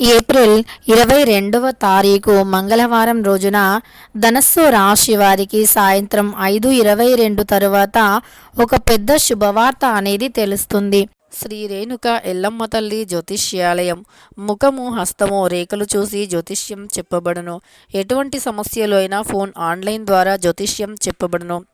April ఇరవై రెండవ తారీఖు మంగళవారం రోజున ధనస్సు రాశి వారికి సాయంత్రం ఐదు ఇరవై రెండు తరువాత ఒక పెద్ద శుభవార్త అనేది తెలుస్తుంది. శ్రీ రేణుక ఎల్లమ్మ తల్లి జ్యోతిష్యాలయం. ముఖము హస్తము రేఖలు చూసి జ్యోతిష్యం చెప్పబడును. ఎటువంటి సమస్యలు అయినా ఫోన్ ఆన్లైన్ ద్వారా జ్యోతిష్యం చెప్పబడును.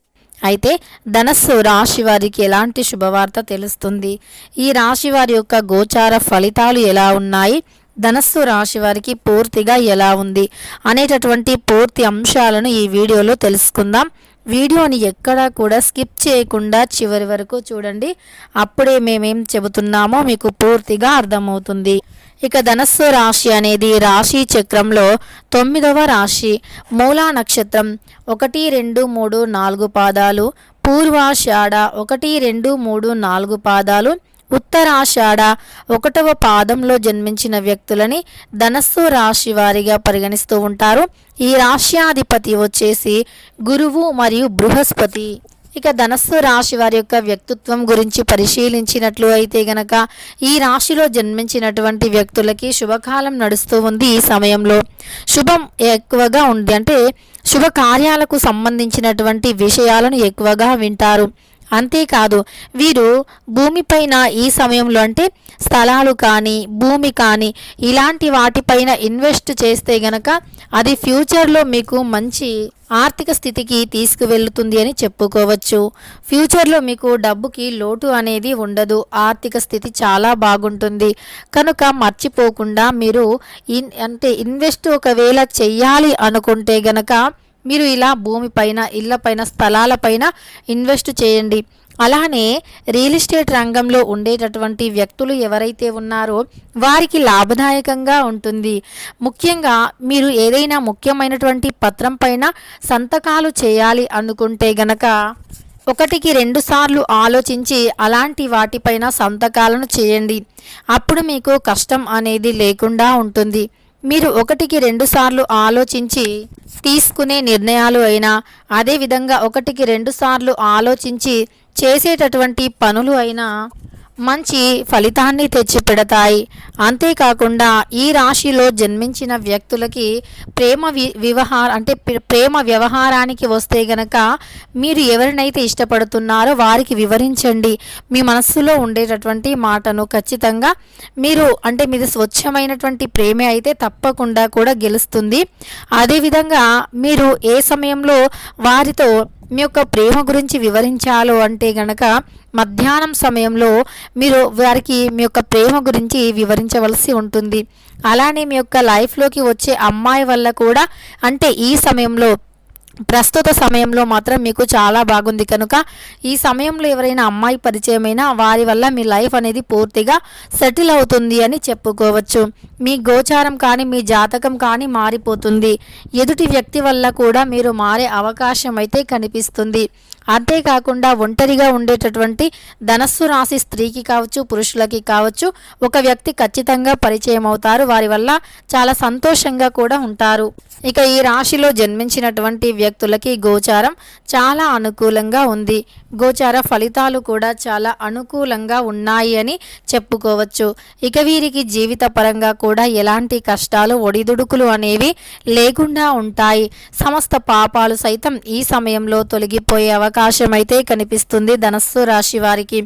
అయితే ధనస్సు రాశి వారికి ఎలాంటి శుభవార్త తెలుస్తుంది? ఈ రాశి వారి యొక్క గోచార ఫలితాలు ఎలా ఉన్నాయి? ధనస్సు రాశి వారికి పూర్తిగా ఎలా ఉంది? అనేటటువంటి పూర్తి అంశాలను ఈ వీడియోలో తెలుసుకుందాం. వీడియోని ఎక్కడా కూడా స్కిప్ చేయకుండా చివరి వరకు చూడండి. అప్పుడే మేమేం చెబుతున్నామో మీకు పూర్తిగా అర్థమవుతుంది. ఇక ధనస్సు రాశి అనేది రాశి చక్రంలో తొమ్మిదవ రాశి. మూలా నక్షత్రం ఒకటి రెండు మూడు నాలుగు పాదాలు. పూర్వాషాఢ ఒకటి రెండు మూడు నాలుగు పాదాలు. ఉత్తరాషాఢ ఒకటవ పాదంలో జన్మించిన వ్యక్తులని ధనస్సు రాశి వారిగా పరిగణిస్తూ ఉంటారు. ఈ రాశ్యాధిపతి వచ్చేసి గురువు మరియు బృహస్పతి. ఇక ధనస్సు రాశి వారి యొక్క వ్యక్తిత్వం గురించి పరిశీలించినట్లు అయితే గనక ఈ రాశిలో జన్మించినటువంటి వ్యక్తులకి శుభకాలం నడుస్తూ ఉంది ఈ సమయంలో. శుభం ఎక్కువగా ఉంది అంటే శుభ కార్యాలకు సంబంధించినటువంటి విషయాలను ఎక్కువగా వింటారు. అంతేకాదు వీరు భూమిపైన ఈ సమయంలో అంటే స్థలాలు కానీ భూమి కానీ ఇలాంటి వాటిపైన ఇన్వెస్ట్ చేస్తే గనక అది ఫ్యూచర్లో మీకు మంచి ఆర్థిక స్థితికి తీసుకువెళ్తుంది అని చెప్పుకోవచ్చు. ఫ్యూచర్లో మీకు డబ్బుకి లోటు అనేది ఉండదు. ఆర్థిక స్థితి చాలా బాగుంటుంది. కనుక మర్చిపోకుండా మీరు ఇన్ అంటే ఇన్వెస్ట్ ఒకవేళ చెయ్యాలి అనుకుంటే గనక మీరు ఇలా భూమిపైన ఇళ్ళపైన స్థలాలపైన ఇన్వెస్ట్ చేయండి. అలానే రియల్ ఎస్టేట్ రంగంలో ఉండేటటువంటి వ్యక్తులు ఎవరైతే ఉన్నారో వారికి లాభదాయకంగా ఉంటుంది. ముఖ్యంగా మీరు ఏదైనా ముఖ్యమైనటువంటి పత్రం పైన సంతకాలు చేయాలి అనుకుంటే గనక ఒకటికి రెండు సార్లు ఆలోచించి అలాంటి వాటిపైన సంతకాలను చేయండి. అప్పుడు మీకు కష్టం అనేది లేకుండా ఉంటుంది. మీరు ఒకటికి రెండు సార్లు ఆలోచించి తీసుకునే నిర్ణయాలు అయినా అదేవిధంగా ఒకటికి రెండు సార్లు ఆలోచించి చేసేటటువంటి పనులు అయినా మంచి ఫలితాన్ని తెచ్చిపెడతాయి అంతేకాకుండా ఈ రాశిలో జన్మించిన వ్యక్తులకి ప్రేమ వి వివహార అంటే ప్రేమ వ్యవహారానికి వస్తే గనక మీరు ఎవరినైతే ఇష్టపడుతున్నారో వారికి వివరించండి. మీ మనస్సులో ఉండేటటువంటి మాటను ఖచ్చితంగా మీరు అంటే మీది స్వచ్ఛమైనటువంటి ప్రేమే అయితే తప్పకుండా కూడా గెలుస్తుంది. అదేవిధంగా మీరు ఏ సమయంలో వారితో మీ యొక్క ప్రేమ గురించి వివరించాలో అంటే గనక మధ్యాహ్నం సమయంలో మీరు వారికి మీ యొక్క ప్రేమ గురించి వివరించవలసి ఉంటుంది. అలానే మీ యొక్క లైఫ్లోకి వచ్చే అమ్మాయి వల్ల కూడా అంటే ఈ సమయంలో ప్రస్తుత సమయంలో మాత్రం మీకు చాలా బాగుంది కనుక ఈ సమయంలో ఎవరైనా అమ్మాయి పరిచయమైనా వారి వల్ల మీ లైఫ్ అనేది పూర్తిగా సెటిల్ అవుతుంది అని చెప్పుకోవచ్చు. మీ గోచారం కానీ మీ జాతకం కానీ మారిపోతుంది. ఎదుటి వ్యక్తి వల్ల కూడా మీరు మారే అవకాశం అయితే కనిపిస్తుంది. అంతేకాకుండా ఒంటరిగా ఉండేటటువంటి ధనస్సు రాశి స్త్రీకి కావచ్చు పురుషులకి కావచ్చు ఒక వ్యక్తి ఖచ్చితంగా పరిచయం అవుతారు. వారి వల్ల చాలా సంతోషంగా కూడా ఉంటారు. ఇక ఈ రాశిలో జన్మించినటువంటి వ్యక్తులకి గోచారం చాలా అనుకూలంగా ఉంది. గోచార ఫలితాలు కూడా చాలా అనుకూలంగా ఉన్నాయి అని చెప్పుకోవచ్చు. ఇక వీరికి జీవిత పరంగా కూడా ఎలాంటి కష్టాలు ఒడిదుడుకులు అనేవి లేకుండా ఉంటాయి. సమస్త పాపాలు సైతం ఈ సమయంలో తొలగిపోయే అవకాశం అయితే కనిపిస్తుంది ధనస్సు రాశి వారికి.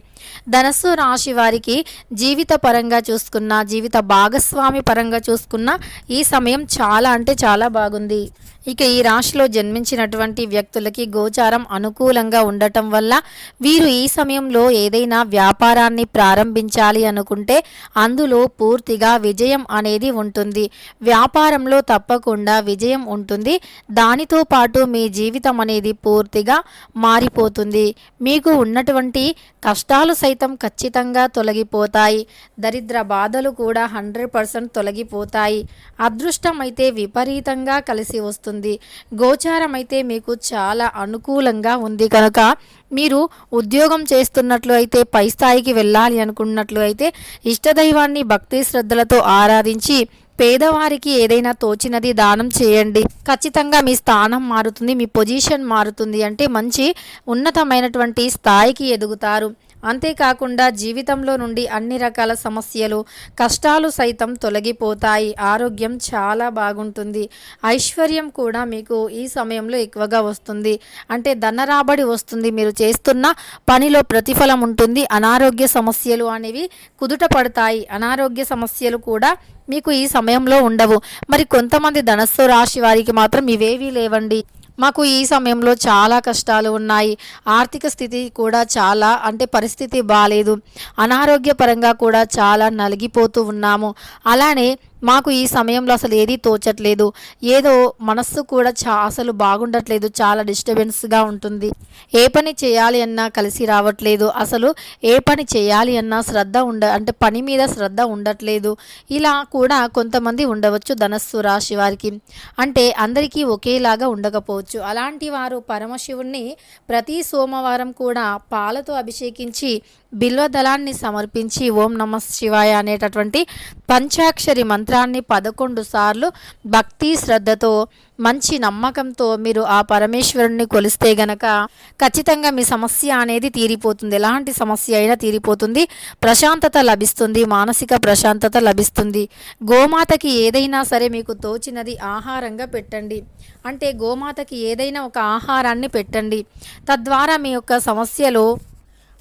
ధనస్సు రాశి వారికి జీవిత పరంగా చూసుకున్న జీవిత భాగస్వామి పరంగా చూసుకున్న ఈ సమయం చాలా అంటే చాలా బాగుంది. ఇక ఈ రాశిలో జన్మించినటువంటి వ్యక్తులకి గోచారం అనుకూలంగా ఉండటం వల్ల వీరు ఈ సమయంలో ఏదైనా వ్యాపారాన్ని ప్రారంభించాలి అనుకుంటే అందులో పూర్తిగా విజయం అనేది ఉంటుంది. వ్యాపారంలో తప్పకుండా విజయం ఉంటుంది. దానితో పాటు మీ జీవితం అనేది పూర్తిగా మారిపోతుంది. మీకు ఉన్నటువంటి కష్టాలు సైతం ఖచ్చితంగా తొలగిపోతాయి. దరిద్ర బాధలు కూడా హండ్రెడ్ పర్సెంట్ తొలగిపోతాయి. అదృష్టం అయితే విపరీతంగా కలిసి వస్తుంది. గోచారం అయితే మీకు చాలా అనుకూలంగా ఉంది. కనుక మీరు ఉద్యోగం చేస్తున్నట్లు అయితే పై స్థాయికి వెళ్ళాలి అనుకున్నట్లు అయితే ఇష్టదైవాన్ని భక్తి శ్రద్ధలతో ఆరాధించి పేదవారికి ఏదైనా తోచినది దానం చేయండి. ఖచ్చితంగా మీ స్థానం మారుతుంది మీ పొజిషన్ మారుతుంది అంటే మంచి ఉన్నతమైనటువంటి స్థాయికి ఎదుగుతారు. అంతేకాకుండా జీవితంలో నుండి అన్ని రకాల సమస్యలు కష్టాలు సైతం తొలగిపోతాయి. ఆరోగ్యం చాలా బాగుంటుంది. ఐశ్వర్యం కూడా మీకు ఈ సమయంలో ఎక్కువగా వస్తుంది. అంటే ధన రాబడి వస్తుంది. మీరు చేస్తున్న పనిలో ప్రతిఫలం ఉంటుంది. అనారోగ్య సమస్యలు అనేవి కుదుట పడతాయి. అనారోగ్య సమస్యలు కూడా మీకు ఈ సమయంలో ఉండవు. మరి కొంతమంది ధనస్సు రాశి వారికి మాత్రం ఇవేవీ లేవండి. మాకు ఈ సమయంలో చాలా కష్టాలు ఉన్నాయి. ఆర్థిక స్థితి కూడా చాలా అంటే పరిస్థితి బాగాలేదు అనారోగ్యపరంగా కూడా చాలా నలిగిపోతూ ఉన్నాము. అలానే మాకు ఈ సమయంలో అసలు ఏదీ తోచట్లేదు. ఏదో మనస్సు కూడా చా అసలు బాగుండట్లేదు. చాలా డిస్టర్బెన్స్గా ఉంటుంది. ఏ పని చేయాలి అన్నా కలిసి రావట్లేదు. అసలు ఏ పని చేయాలి అన్నా శ్రద్ధ ఉండ అంటే పని మీద శ్రద్ధ ఉండట్లేదు. ఇలా కూడా కొంతమంది ఉండవచ్చు ధనస్సు రాశి వారికి. అంటే అందరికీ ఒకేలాగా ఉండకపోవచ్చు. అలాంటి వారు పరమశివుణ్ణి ప్రతి సోమవారం కూడా పాలతో అభిషేకించి బిల్వదళాన్ని సమర్పించి ఓం నమ శివాయ అనేటటువంటి పంచాక్షరి మంత్రాన్ని పదకొండు సార్లు భక్తి శ్రద్ధతో మంచి నమ్మకంతో మీరు ఆ పరమేశ్వరుణ్ణి కొలిస్తే గనక ఖచ్చితంగా మీ సమస్య అనేది తీరిపోతుంది. ఎలాంటి సమస్య అయినా తీరిపోతుంది. ప్రశాంతత లభిస్తుంది. మానసిక ప్రశాంతత లభిస్తుంది. గోమాతకి ఏదైనా సరే మీకు తోచినది ఆహారంగా పెట్టండి. అంటే గోమాతకి ఏదైనా ఒక ఆహారాన్ని పెట్టండి. తద్వారా మీ యొక్క సమస్యలో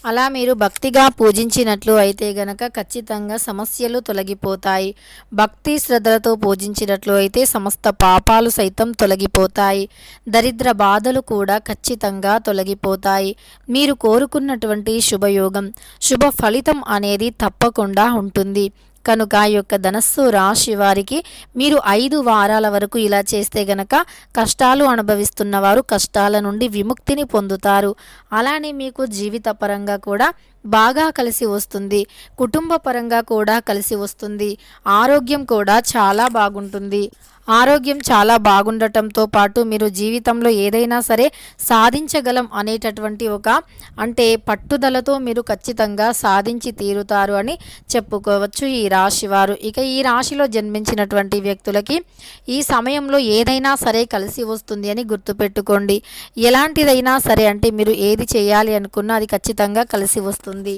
అలా మీరు భక్తిగా పూజించినట్లు అయితే గనక ఖచ్చితంగా సమస్యలు తొలగిపోతాయి. భక్తి శ్రద్ధలతో పూజించినట్లు అయితే సమస్త పాపాలు సైతం తొలగిపోతాయి. దరిద్ర బాధలు కూడా ఖచ్చితంగా తొలగిపోతాయి. మీరు కోరుకున్నటువంటి శుభయోగం శుభ ఫలితం అనేది తప్పకుండా ఉంటుంది. కనుక ఈ యొక్క ధనస్సు రాశి వారికి మీరు ఐదు వారాల వరకు ఇలా చేస్తే గనక కష్టాలు అనుభవిస్తున్న వారు కష్టాల నుండి విముక్తిని పొందుతారు. అలానే మీకు జీవిత పరంగా కూడా బాగా కలిసి వస్తుంది. కుటుంబ పరంగా కూడా కలిసి వస్తుంది. ఆరోగ్యం కూడా చాలా బాగుంటుంది. ఆరోగ్యం చాలా బాగుండటంతో పాటు మీరు జీవితంలో ఏదైనా సరే సాధించగలం అనేటటువంటి ఒక అంటే పట్టుదలతో మీరు ఖచ్చితంగా సాధించి తీరుతారు అని చెప్పుకోవచ్చు ఈ రాశి వారు. ఇక ఈ రాశిలో జన్మించినటువంటి వ్యక్తులకి ఈ సమయంలో ఏదైనా సరే కలిసి వస్తుంది అని గుర్తుపెట్టుకోండి. ఎలాంటిదైనా సరే అంటే మీరు ఏది చేయాలి అనుకున్నా అది ఖచ్చితంగా కలిసి వస్తుంది.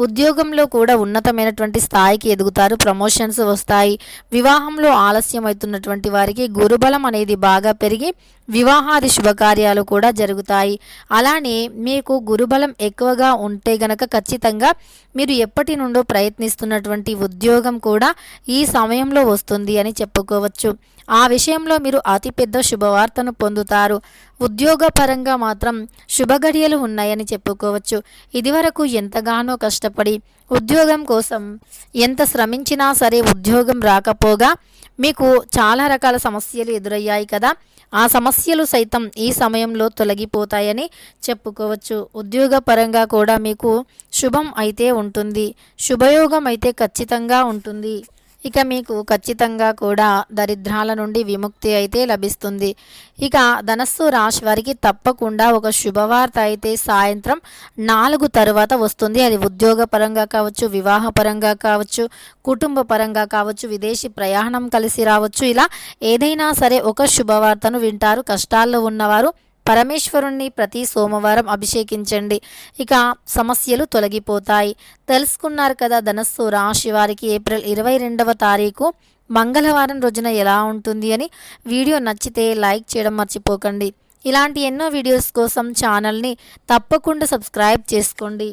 ఉద్యోగంలో కూడా ఉన్నతమైనటువంటి స్థాయికి ఎదుగుతారు ప్రమోషన్స్ వస్తాయి. వివాహంలో ఆలస్యం అవుతున్నటువంటి వారికి గురుబలం అనేది బాగా పెరిగి వివాహాది శుభకార్యాలు కూడా జరుగుతాయి. అలానే మీకు గురుబలం ఎక్కువగా ఉంటే గనక ఖచ్చితంగా మీరు ఎప్పటి నుండో ప్రయత్నిస్తున్నటువంటి ఉద్యోగం కూడా ఈ సమయంలో వస్తుంది అని చెప్పుకోవచ్చు. ఆ విషయంలో మీరు అతిపెద్ద శుభవార్తను పొందుతారు. ఉద్యోగపరంగా మాత్రం శుభగడియలు ఉన్నాయని చెప్పుకోవచ్చు. ఇదివరకు ఎంతగానో కష్టపడి ఉద్యోగం కోసం ఎంత శ్రమించినా సరే ఉద్యోగం రాకపోగా మీకు చాలా రకాల సమస్యలు ఎదురయ్యాయి కదా. ఆ సమస్యలు సైతం ఈ సమయంలో తొలగిపోతాయని చెప్పుకోవచ్చు. ఉద్యోగపరంగా కూడా మీకు శుభం అయితే ఉంటుంది. శుభయోగం అయితే ఖచ్చితంగా ఉంటుంది. ఇక మీకు ఖచ్చితంగా కూడా దరిద్రాల నుండి విముక్తి అయితే లభిస్తుంది. ఇక ధనస్సు రాశి వారికి తప్పకుండా ఒక శుభవార్త అయితే సాయంత్రం నాలుగు తరువాత వస్తుంది. అది ఉద్యోగపరంగా కావచ్చు వివాహ పరంగా కావచ్చు కుటుంబ పరంగా కావచ్చు విదేశీ ప్రయాణం కలిసి రావచ్చు. ఇలా ఏదైనా సరే ఒక శుభవార్తను వింటారు. కష్టాల్లో ఉన్నవారు పరమేశ్వరుణ్ణి ప్రతి సోమవారం అభిషేకించండి. ఇక సమస్యలు తొలగిపోతాయి. తెలుసుకున్నారు కదా ధనస్సు రాశి వారికి ఏప్రిల్ ఇరవై రెండవ తారీఖు మంగళవారం రోజున ఎలా ఉంటుంది అని. వీడియో నచ్చితే లైక్ చేయడం మర్చిపోకండి. ఇలాంటి ఎన్నో వీడియోస్ కోసం ఛానల్ని తప్పకుండా సబ్స్క్రైబ్ చేసుకోండి.